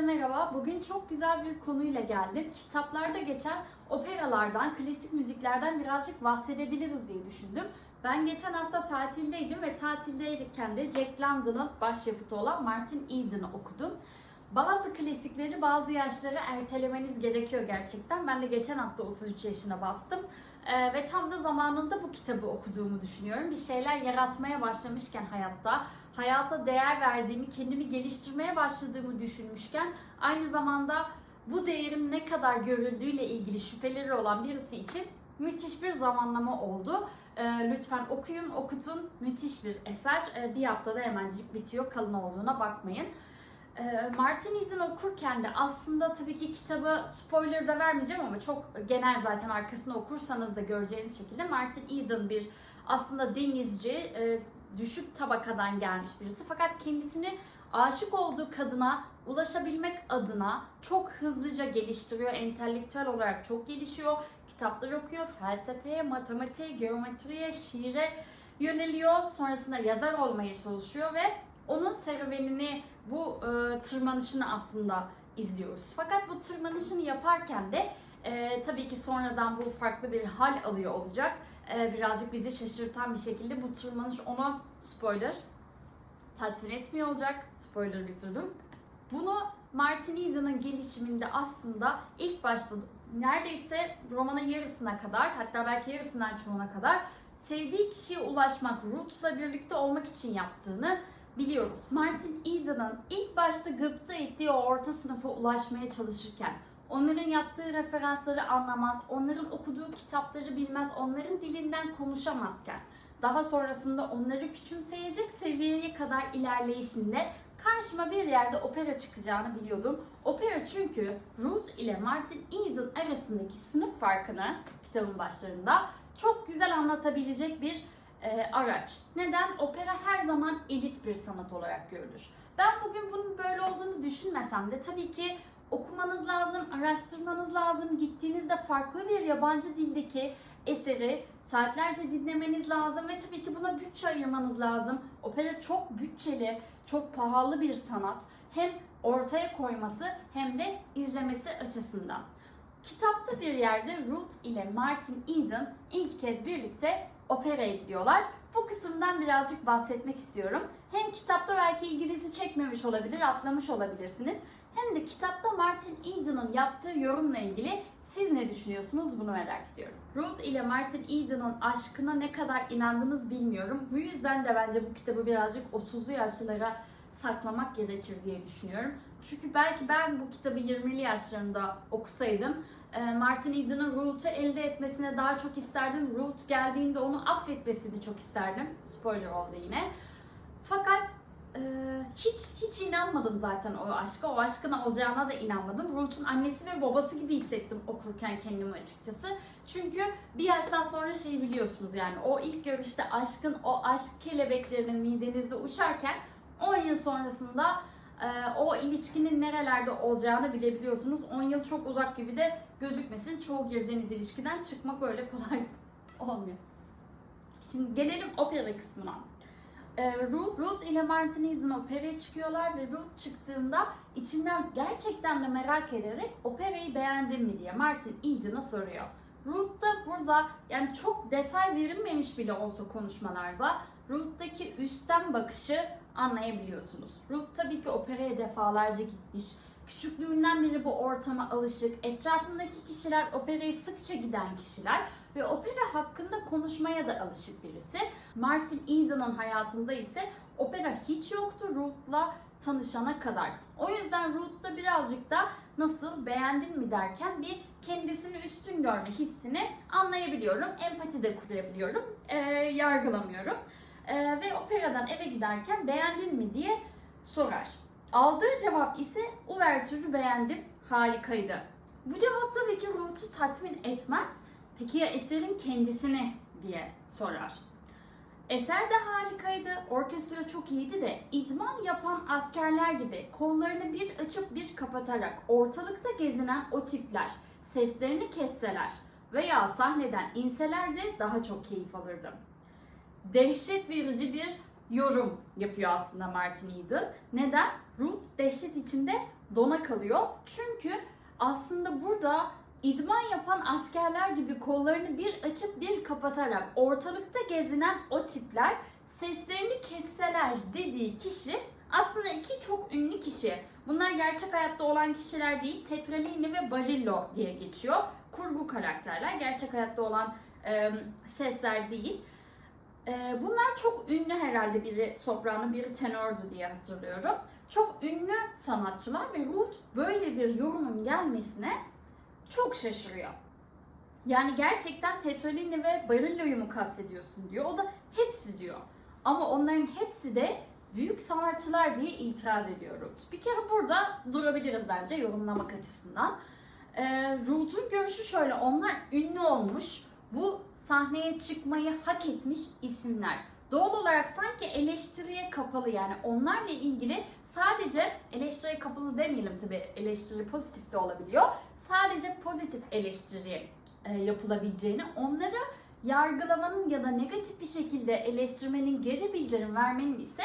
merhaba. Bugün çok güzel bir konuyla geldim. Kitaplarda geçen operalardan, klasik müziklerden birazcık bahsedebiliriz diye düşündüm. Ben geçen hafta tatildeydim ve tatildeyken de Jack London'ın başyapıtı olan Martin Eden'ı okudum. Bazı klasikleri bazı yaşlara ertelemeniz gerekiyor gerçekten. Ben de geçen hafta 33 yaşına bastım. Ee, ve tam da zamanında bu kitabı okuduğumu düşünüyorum. Bir şeyler yaratmaya başlamışken hayatta, hayata değer verdiğimi, kendimi geliştirmeye başladığımı düşünmüşken aynı zamanda bu değerin ne kadar görüldüğüyle ilgili şüpheleri olan birisi için müthiş bir zamanlama oldu. Ee, lütfen okuyun, okutun. Müthiş bir eser. Ee, bir haftada hemencik bitiyor. Kalın olduğuna bakmayın. Ee, Martin Eden okurken de aslında tabii ki kitabı spoiler da vermeyeceğim ama çok genel zaten arkasını okursanız da göreceğiniz şekilde Martin Eden bir aslında denizci, e, düşük tabakadan gelmiş birisi. Fakat kendisini aşık olduğu kadına ulaşabilmek adına çok hızlıca geliştiriyor. Entelektüel olarak çok gelişiyor. Kitaplar okuyor. Felsefeye, matematiğe, geometriye, şiire yöneliyor. Sonrasında yazar olmaya çalışıyor ve onun serüvenini, bu e, tırmanışını aslında izliyoruz. Fakat bu tırmanışını yaparken de e, tabii ki sonradan bu farklı bir hal alıyor olacak. E, birazcık bizi şaşırtan bir şekilde bu tırmanış onu spoiler tatmin etmiyor olacak. Spoiler bitirdim. Bunu Martin Eden'ın gelişiminde aslında ilk başta neredeyse romanın yarısına kadar hatta belki yarısından çoğuna kadar sevdiği kişiye ulaşmak, Ruth'la birlikte olmak için yaptığını biliyoruz. Martin Eden'ın ilk başta gıpta ettiği o orta sınıfa ulaşmaya çalışırken onların yaptığı referansları anlamaz, onların okuduğu kitapları bilmez, onların dilinden konuşamazken daha sonrasında onları küçümseyecek seviyeye kadar ilerleyişinde karşıma bir yerde opera çıkacağını biliyordum. Opera çünkü Ruth ile Martin Eden arasındaki sınıf farkını kitabın başlarında çok güzel anlatabilecek bir e, araç. Neden? Opera her zaman elit bir sanat olarak görülür. Ben bugün bunun böyle olduğunu düşünmesem de tabii ki okumanız lazım, araştırmanız lazım. Gittiğinizde farklı bir yabancı dildeki eseri saatlerce dinlemeniz lazım ve tabii ki buna bütçe ayırmanız lazım. Opera çok bütçeli, çok pahalı bir sanat. Hem ortaya koyması hem de izlemesi açısından. Kitapta bir yerde Ruth ile Martin Eden ilk kez birlikte operaya gidiyorlar. Bu kısımdan birazcık bahsetmek istiyorum. Hem kitapta belki ilginizi çekmemiş olabilir, atlamış olabilirsiniz. Hem de kitapta Martin Eden'ın yaptığı yorumla ilgili siz ne düşünüyorsunuz bunu merak ediyorum. Ruth ile Martin Eden'ın aşkına ne kadar inandınız bilmiyorum. Bu yüzden de bence bu kitabı birazcık 30'lu yaşlılara saklamak gerekir diye düşünüyorum. Çünkü belki ben bu kitabı 20'li yaşlarında okusaydım e, Martin Eden'ın Ruth'u elde etmesine daha çok isterdim. Ruth geldiğinde onu affetmesini çok isterdim. Spoiler oldu yine. Fakat e, hiç hiç inanmadım zaten o aşka. O aşkın olacağına da inanmadım. Ruth'un annesi ve babası gibi hissettim okurken kendimi açıkçası. Çünkü bir yaştan sonra şeyi biliyorsunuz yani o ilk görüşte aşkın o aşk kelebeklerinin midenizde uçarken 10 yıl sonrasında o ilişkinin nerelerde olacağını bilebiliyorsunuz. 10 yıl çok uzak gibi de gözükmesin. Çoğu girdiğiniz ilişkiden çıkmak öyle kolay olmuyor. Şimdi gelelim opera kısmına. E, Ruth, Ruth ile Martin Eden operaya çıkıyorlar ve Ruth çıktığında içinden gerçekten de merak ederek operayı beğendin mi diye Martin Eden'a soruyor. Ruth da burada yani çok detay verilmemiş bile olsa konuşmalarda Ruth'taki üstten bakışı anlayabiliyorsunuz. Ruth tabii ki operaya defalarca gitmiş. Küçüklüğünden beri bu ortama alışık. Etrafındaki kişiler operaya sıkça giden kişiler ve opera hakkında konuşmaya da alışık birisi. Martin Eden'ın hayatında ise opera hiç yoktu Ruth'la tanışana kadar. O yüzden Ruth'ta birazcık da nasıl beğendin mi derken bir kendisini üstün görme hissini anlayabiliyorum. Empati de kurabiliyorum. Ee, yargılamıyorum. Ee, ve operadan eve giderken beğendin mi diye sorar. Aldığı cevap ise Uvertür'ü beğendim, harikaydı. Bu cevap tabii ki Ruth'u tatmin etmez. Peki ya eserin kendisini diye sorar. Eser de harikaydı, orkestra çok iyiydi de idman yapan askerler gibi kollarını bir açıp bir kapatarak ortalıkta gezinen o tipler seslerini kesseler veya sahneden inseler de daha çok keyif alırdım. Dehşet verici bir yorum yapıyor aslında Martin Eden. Neden? Ruth dehşet içinde dona kalıyor. Çünkü aslında burada idman yapan askerler gibi kollarını bir açıp bir kapatarak ortalıkta gezinen o tipler seslerini kesseler dediği kişi aslında iki çok ünlü kişi. Bunlar gerçek hayatta olan kişiler değil. Tetralini ve Barillo diye geçiyor. Kurgu karakterler. Gerçek hayatta olan e, sesler değil. E, bunlar çok ünlü herhalde. Biri soprano, biri tenordu diye hatırlıyorum. Çok ünlü sanatçılar ve Ruth böyle bir yorumun gelmesine çok şaşırıyor. Yani gerçekten Tetralini ve Barillo'yu mu kastediyorsun diyor. O da hepsi diyor. Ama onların hepsi de büyük sanatçılar diye itiraz ediyor Ruth. Bir kere burada durabiliriz bence yorumlamak açısından. Ee, Ruth'un görüşü şöyle, onlar ünlü olmuş, bu sahneye çıkmayı hak etmiş isimler. Doğal olarak sanki eleştiriye kapalı yani onlarla ilgili sadece eleştiriye kapalı demeyelim tabi eleştiri pozitif de olabiliyor. Sadece pozitif eleştiri e, yapılabileceğini, onları yargılamanın ya da negatif bir şekilde eleştirmenin, geri bildirim vermenin ise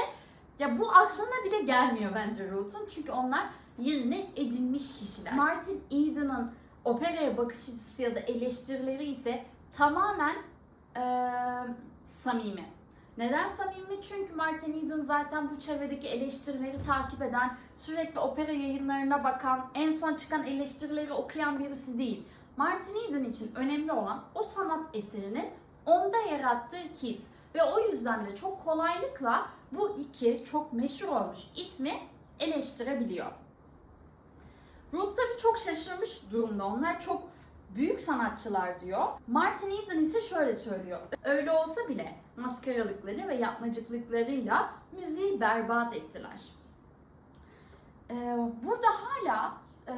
ya bu aklına bile gelmiyor bence Ruth'un. Çünkü onlar yerine edilmiş kişiler. Martin Eden'ın operaya bakış açısı ya da eleştirileri ise tamamen eee, samimi. Neden samimi? Çünkü Martin Eden zaten bu çevredeki eleştirileri takip eden, sürekli opera yayınlarına bakan, en son çıkan eleştirileri okuyan birisi değil. Martin Eden için önemli olan o sanat eserinin onda yarattığı his. Ve o yüzden de çok kolaylıkla bu iki çok meşhur olmuş ismi eleştirebiliyor. Ruth tabii çok şaşırmış durumda. Onlar çok büyük sanatçılar diyor. Martin Eden ise şöyle söylüyor. Öyle olsa bile maskaralıkları ve yapmacıklıklarıyla müziği berbat ettiler. Ee, burada hala e,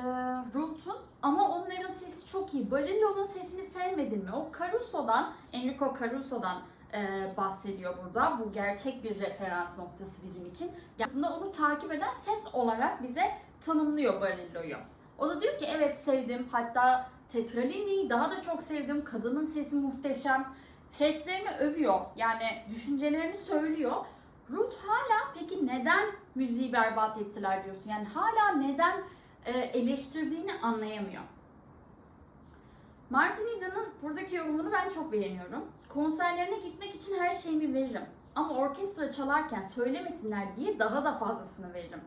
Ruth'un ama onların sesi çok iyi. Barillo'nun sesini sevmedin mi? O Caruso'dan, Enrico Caruso'dan e, bahsediyor burada. Bu gerçek bir referans noktası bizim için. Aslında onu takip eden ses olarak bize tanımlıyor Barillo'yu. O da diyor ki evet sevdim. Hatta Tetralini'yi daha da çok sevdim. Kadının sesi muhteşem. Seslerini övüyor. Yani düşüncelerini söylüyor. Ruth hala peki neden müziği berbat ettiler diyorsun? Yani hala neden e, eleştirdiğini anlayamıyor. Martin Eden'ın buradaki yorumunu ben çok beğeniyorum. Konserlerine gitmek için her şeyimi veririm. Ama orkestra çalarken söylemesinler diye daha da fazlasını veririm.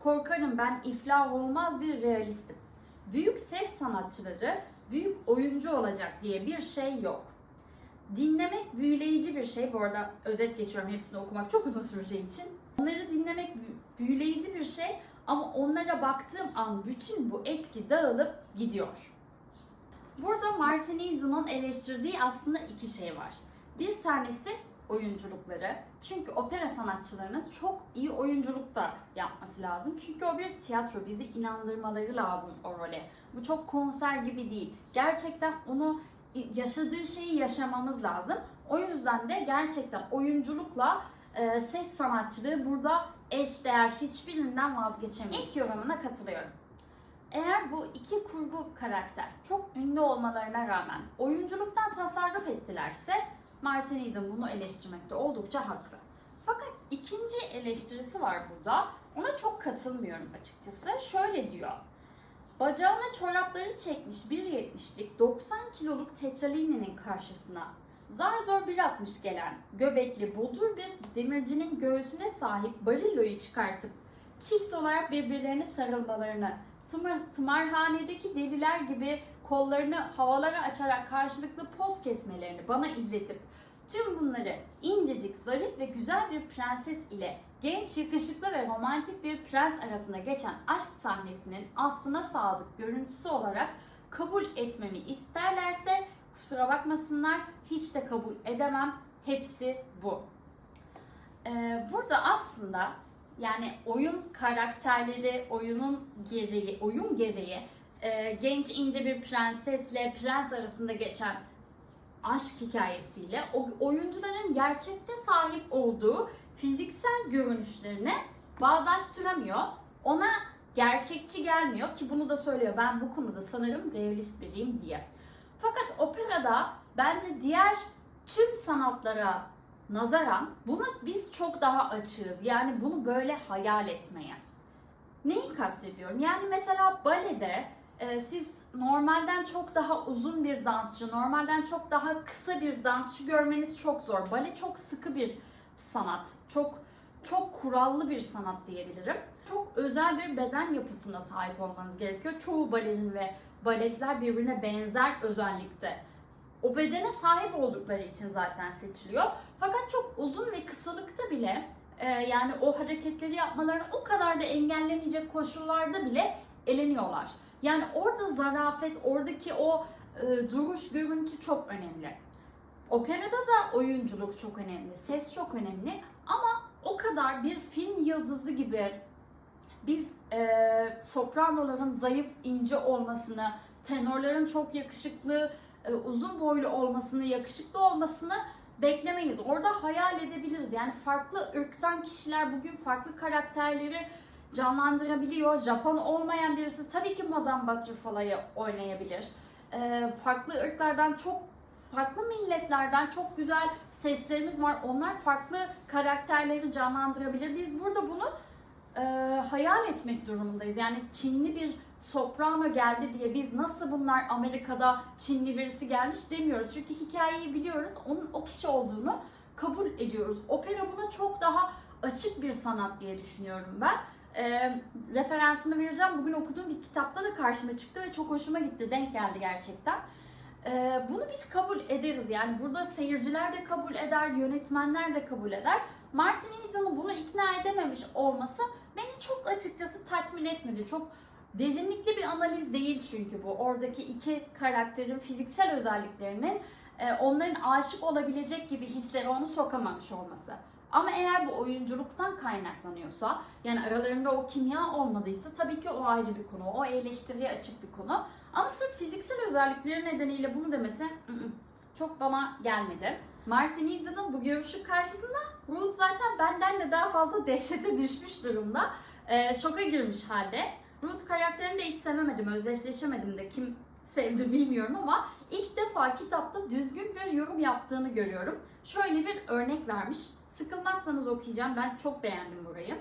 Korkarım ben iflah olmaz bir realistim. Büyük ses sanatçıları büyük oyuncu olacak diye bir şey yok. Dinlemek büyüleyici bir şey. Bu arada özet geçiyorum hepsini okumak çok uzun süreceği için. Onları dinlemek büyü- büyüleyici bir şey ama onlara baktığım an bütün bu etki dağılıp gidiyor. Burada Martin Eden'ın eleştirdiği aslında iki şey var. Bir tanesi oyunculukları. Çünkü opera sanatçılarının çok iyi oyunculuk da yapması lazım. Çünkü o bir tiyatro. Bizi inandırmaları lazım o role. Bu çok konser gibi değil. Gerçekten onu yaşadığı şeyi yaşamamız lazım. O yüzden de gerçekten oyunculukla e, ses sanatçılığı burada eşdeğer hiçbirinden vazgeçemeyiz. İlk yorumuna katılıyorum. Eğer bu iki kurgu karakter çok ünlü olmalarına rağmen oyunculuktan tasarruf ettilerse Martin Eden bunu eleştirmekte oldukça haklı. Fakat ikinci eleştirisi var burada. Ona çok katılmıyorum açıkçası. Şöyle diyor. Bacağına çorapları çekmiş 1.70'lik 90 kiloluk Tetralini'nin karşısına zar zor 1.60 gelen göbekli bodur bir demircinin göğsüne sahip Barillo'yu çıkartıp çift olarak birbirlerine sarılmalarını, tımar, tımarhanedeki deliler gibi kollarını havalara açarak karşılıklı poz kesmelerini bana izletip tüm bunları incecik, zarif ve güzel bir prenses ile genç, yakışıklı ve romantik bir prens arasında geçen aşk sahnesinin aslına sadık görüntüsü olarak kabul etmemi isterlerse kusura bakmasınlar hiç de kabul edemem. Hepsi bu. Ee, burada aslında yani oyun karakterleri, oyunun gereği, oyun gereği e, genç ince bir prensesle prens arasında geçen aşk hikayesiyle o oyuncuların gerçekte sahip olduğu fiziksel görünüşlerine bağdaştıramıyor. Ona gerçekçi gelmiyor ki bunu da söylüyor. Ben bu konuda sanırım realist biriyim diye. Fakat operada bence diğer tüm sanatlara nazaran buna biz çok daha açığız. Yani bunu böyle hayal etmeye. Neyi kastediyorum? Yani mesela balede e, siz normalden çok daha uzun bir dansçı, normalden çok daha kısa bir dansçı görmeniz çok zor. Bale çok sıkı bir sanat. Çok çok kurallı bir sanat diyebilirim. Çok özel bir beden yapısına sahip olmanız gerekiyor. Çoğu balerin ve baletler birbirine benzer özellikte. O bedene sahip oldukları için zaten seçiliyor. Fakat çok uzun ve kısalıkta bile e, yani o hareketleri yapmalarını o kadar da engellemeyecek koşullarda bile eleniyorlar. Yani orada zarafet, oradaki o e, duruş, görüntü çok önemli. Operada da oyunculuk çok önemli, ses çok önemli ama o kadar bir film yıldızı gibi biz e, sopranoların zayıf, ince olmasını, tenorların çok yakışıklı, e, uzun boylu olmasını, yakışıklı olmasını beklemeyiz. Orada hayal edebiliriz. Yani farklı ırktan kişiler bugün farklı karakterleri canlandırabiliyor. Japon olmayan birisi tabii ki Madame Butterfly'ı oynayabilir. E, farklı ırklardan çok farklı milletlerden çok güzel seslerimiz var. Onlar farklı karakterleri canlandırabilir. Biz burada bunu e, hayal etmek durumundayız. Yani Çinli bir soprano geldi diye biz nasıl bunlar Amerika'da Çinli birisi gelmiş demiyoruz. Çünkü hikayeyi biliyoruz. Onun o kişi olduğunu kabul ediyoruz. Opera buna çok daha açık bir sanat diye düşünüyorum ben. E, referansını vereceğim. Bugün okuduğum bir kitapta da karşıma çıktı ve çok hoşuma gitti. Denk geldi gerçekten. Ee, bunu biz kabul ederiz. Yani burada seyirciler de kabul eder, yönetmenler de kabul eder. Martin Eden'ı buna ikna edememiş olması beni çok açıkçası tatmin etmedi. Çok derinlikli bir analiz değil çünkü bu. Oradaki iki karakterin fiziksel özelliklerinin e, onların aşık olabilecek gibi hisleri onu sokamamış olması. Ama eğer bu oyunculuktan kaynaklanıyorsa, yani aralarında o kimya olmadıysa tabii ki o ayrı bir konu. O eleştiriye açık bir konu. Ama sırf fiziksel özellikleri nedeniyle bunu demesi çok bana gelmedi. Martin Eden'ın bu görüşü karşısında Ruth zaten benden de daha fazla dehşete düşmüş durumda. Ee, şoka girmiş halde. Ruth karakterini de hiç sevemedim, özdeşleşemedim de kim sevdi bilmiyorum ama ilk defa kitapta düzgün bir yorum yaptığını görüyorum. Şöyle bir örnek vermiş. Sıkılmazsanız okuyacağım. Ben çok beğendim burayı.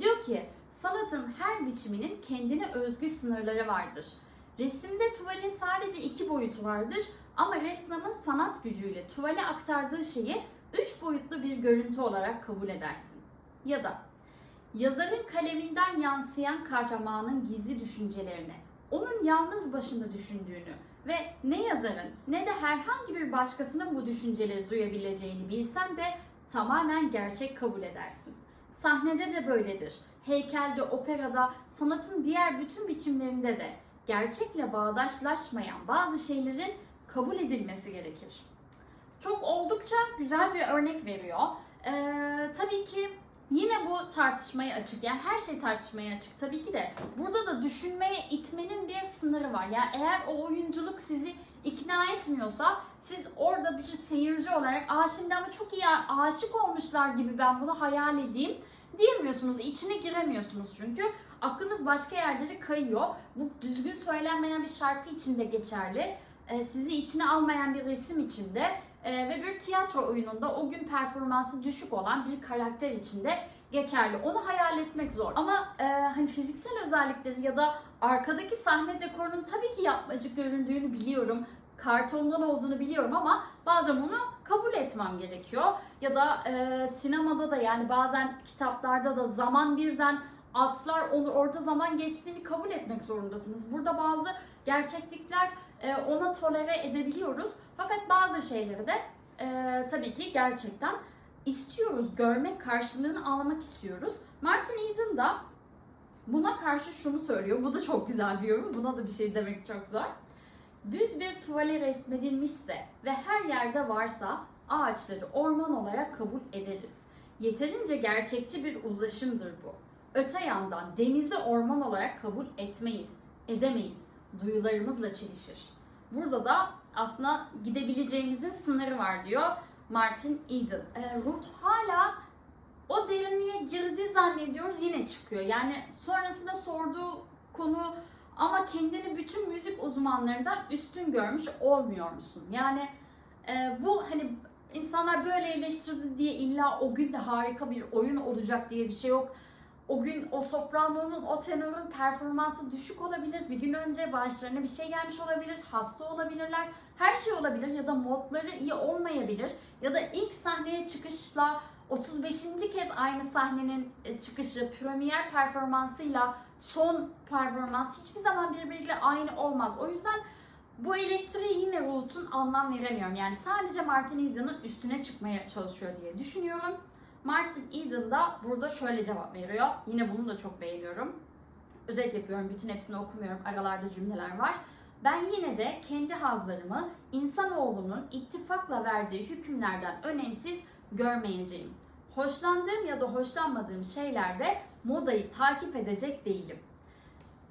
Diyor ki, sanatın her biçiminin kendine özgü sınırları vardır. Resimde tuvalin sadece iki boyutu vardır ama ressamın sanat gücüyle tuvale aktardığı şeyi üç boyutlu bir görüntü olarak kabul edersin. Ya da yazarın kaleminden yansıyan kahramanın gizli düşüncelerini, onun yalnız başında düşündüğünü ve ne yazarın ne de herhangi bir başkasının bu düşünceleri duyabileceğini bilsen de tamamen gerçek kabul edersin. Sahnede de böyledir. Heykelde, operada, sanatın diğer bütün biçimlerinde de gerçekle bağdaşlaşmayan bazı şeylerin kabul edilmesi gerekir. Çok oldukça güzel bir örnek veriyor. Ee, tabii ki yine bu tartışmaya açık. Yani her şey tartışmaya açık tabii ki de. Burada da düşünmeye itmenin bir sınırı var. Yani eğer o oyunculuk sizi ikna etmiyorsa siz orada bir seyirci olarak aa şimdi ama çok iyi aşık olmuşlar gibi ben bunu hayal edeyim diyemiyorsunuz. İçine giremiyorsunuz çünkü aklınız başka yerlere kayıyor. Bu düzgün söylenmeyen bir şarkı için de geçerli. Ee, sizi içine almayan bir resim içinde e, ve bir tiyatro oyununda o gün performansı düşük olan bir karakter içinde geçerli. Onu hayal etmek zor. Ama e, hani fiziksel özellikleri ya da arkadaki sahne dekorunun tabii ki yapmacık göründüğünü biliyorum. Kartondan olduğunu biliyorum ama bazen bunu kabul etmem gerekiyor. Ya da e, sinemada da yani bazen kitaplarda da zaman birden atlar olur. Orada zaman geçtiğini kabul etmek zorundasınız. Burada bazı gerçeklikler e, ona tolere edebiliyoruz. Fakat bazı şeyleri de e, tabii ki gerçekten istiyoruz. Görmek, karşılığını almak istiyoruz. Martin Eden da buna karşı şunu söylüyor. Bu da çok güzel bir yorum. Buna da bir şey demek çok zor. Düz bir tuvale resmedilmişse ve her yerde varsa ağaçları orman olarak kabul ederiz. Yeterince gerçekçi bir uzlaşımdır bu. Öte yandan denizi orman olarak kabul etmeyiz, edemeyiz. Duyularımızla çelişir. Burada da aslında gidebileceğimizin sınırı var diyor Martin Eden. E, Ruth hala o derinliğe girdi zannediyoruz yine çıkıyor. Yani sonrasında sorduğu konu ama kendini bütün müzik uzmanlarından üstün görmüş olmuyor musun? Yani e, bu hani insanlar böyle eleştirdi diye illa o gün de harika bir oyun olacak diye bir şey yok o gün o sopranonun, o tenorun performansı düşük olabilir. Bir gün önce başlarına bir şey gelmiş olabilir. Hasta olabilirler. Her şey olabilir ya da modları iyi olmayabilir. Ya da ilk sahneye çıkışla 35. kez aynı sahnenin e, çıkışı, premier performansıyla son performans hiçbir zaman birbiriyle aynı olmaz. O yüzden bu eleştiriye yine Root'un anlam veremiyorum. Yani sadece Martin Eden'ın üstüne çıkmaya çalışıyor diye düşünüyorum. Martin Eden da burada şöyle cevap veriyor. Yine bunu da çok beğeniyorum. Özet yapıyorum, bütün hepsini okumuyorum. Aralarda cümleler var. Ben yine de kendi hazlarımı insanoğlunun ittifakla verdiği hükümlerden önemsiz görmeyeceğim. Hoşlandığım ya da hoşlanmadığım şeylerde modayı takip edecek değilim.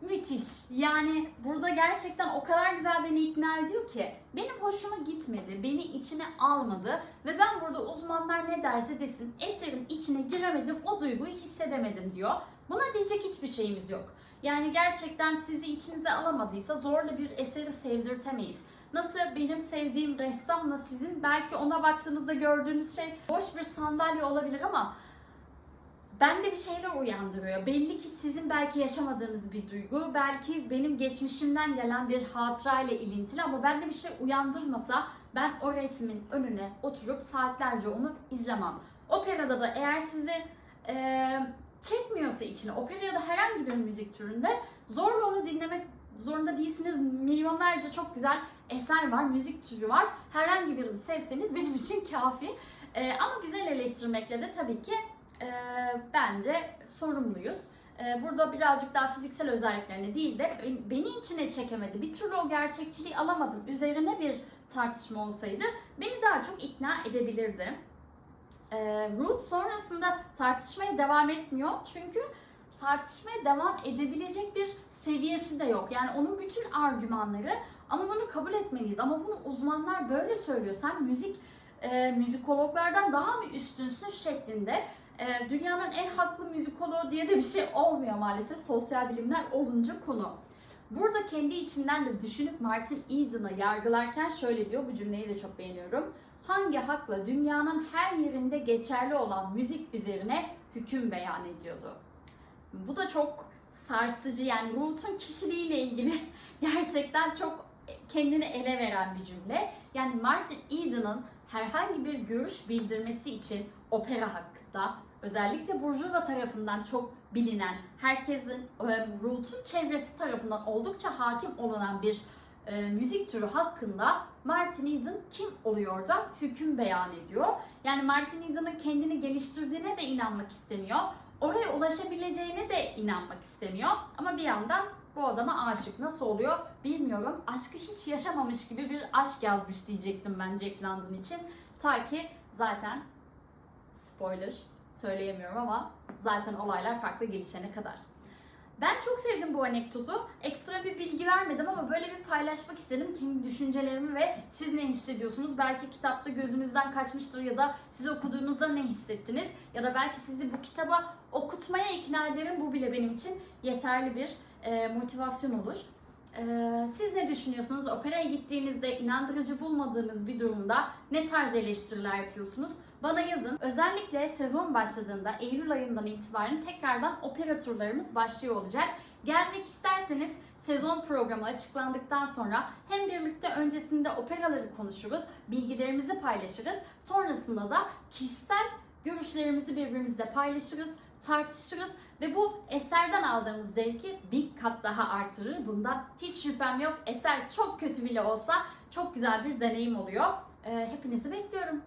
Müthiş. Yani burada gerçekten o kadar güzel beni ikna ediyor ki benim hoşuma gitmedi, beni içine almadı ve ben burada uzmanlar ne derse desin eserin içine giremedim, o duyguyu hissedemedim diyor. Buna diyecek hiçbir şeyimiz yok. Yani gerçekten sizi içinize alamadıysa zorla bir eseri sevdirtemeyiz. Nasıl benim sevdiğim ressamla sizin belki ona baktığınızda gördüğünüz şey boş bir sandalye olabilir ama bende bir şeyler uyandırıyor. Belli ki sizin belki yaşamadığınız bir duygu, belki benim geçmişimden gelen bir hatırayla ilintili ama bende bir şey uyandırmasa ben o resmin önüne oturup saatlerce onu izlemem. Operada da eğer sizi eee, çekmiyorsa içine, opera ya herhangi bir müzik türünde zorla onu dinlemek zorunda değilsiniz. Milyonlarca çok güzel eser var, müzik türü var. Herhangi birini sevseniz benim için kafi. Eee, ama güzel eleştirmekle de tabii ki e, bence sorumluyuz. E, burada birazcık daha fiziksel özelliklerine değil de ben- beni içine çekemedi. Bir türlü o gerçekçiliği alamadım. Üzerine bir tartışma olsaydı beni daha çok ikna edebilirdi. E, Ruth sonrasında tartışmaya devam etmiyor. Çünkü tartışmaya devam edebilecek bir seviyesi de yok. Yani onun bütün argümanları ama bunu kabul etmeliyiz. Ama bunu uzmanlar böyle söylüyor. Sen müzik e, müzikologlardan daha mı üstünsün şeklinde e, dünyanın en haklı müzikoloğu diye de bir şey olmuyor maalesef sosyal bilimler olunca konu. Burada kendi içinden de düşünüp Martin Eden'ı yargılarken şöyle diyor, bu cümleyi de çok beğeniyorum. Hangi hakla dünyanın her yerinde geçerli olan müzik üzerine hüküm beyan ediyordu? Bu da çok sarsıcı yani Ruth'un kişiliğiyle ilgili gerçekten çok kendini ele veren bir cümle. Yani Martin Eden'ın herhangi bir görüş bildirmesi için opera hakkında özellikle Burjuva tarafından çok bilinen, herkesin e, Ruth'un çevresi tarafından oldukça hakim olunan bir e, müzik türü hakkında Martin Eden kim oluyor da hüküm beyan ediyor. Yani Martin Eden'ın kendini geliştirdiğine de inanmak istemiyor. Oraya ulaşabileceğine de inanmak istemiyor. Ama bir yandan bu adama aşık. Nasıl oluyor bilmiyorum. Aşkı hiç yaşamamış gibi bir aşk yazmış diyecektim ben Jack London için. Ta ki zaten spoiler söyleyemiyorum ama zaten olaylar farklı gelişene kadar. Ben çok sevdim bu anekdotu. Ekstra bir bilgi vermedim ama böyle bir paylaşmak istedim. Kendi düşüncelerimi ve siz ne hissediyorsunuz? Belki kitapta gözünüzden kaçmıştır ya da siz okuduğunuzda ne hissettiniz? Ya da belki sizi bu kitaba okutmaya ikna ederim. Bu bile benim için yeterli bir motivasyon olur. E, siz ne düşünüyorsunuz? Operaya gittiğinizde inandırıcı bulmadığınız bir durumda ne tarz eleştiriler yapıyorsunuz? Bana yazın. Özellikle sezon başladığında Eylül ayından itibaren tekrardan opera başlıyor olacak. Gelmek isterseniz sezon programı açıklandıktan sonra hem birlikte öncesinde operaları konuşuruz, bilgilerimizi paylaşırız. Sonrasında da kişisel görüşlerimizi birbirimizle paylaşırız, tartışırız ve bu eserden aldığımız zevki bir kat daha artırır. Bundan hiç şüphem yok. Eser çok kötü bile olsa çok güzel bir deneyim oluyor. Ee, Hepinizi bekliyorum.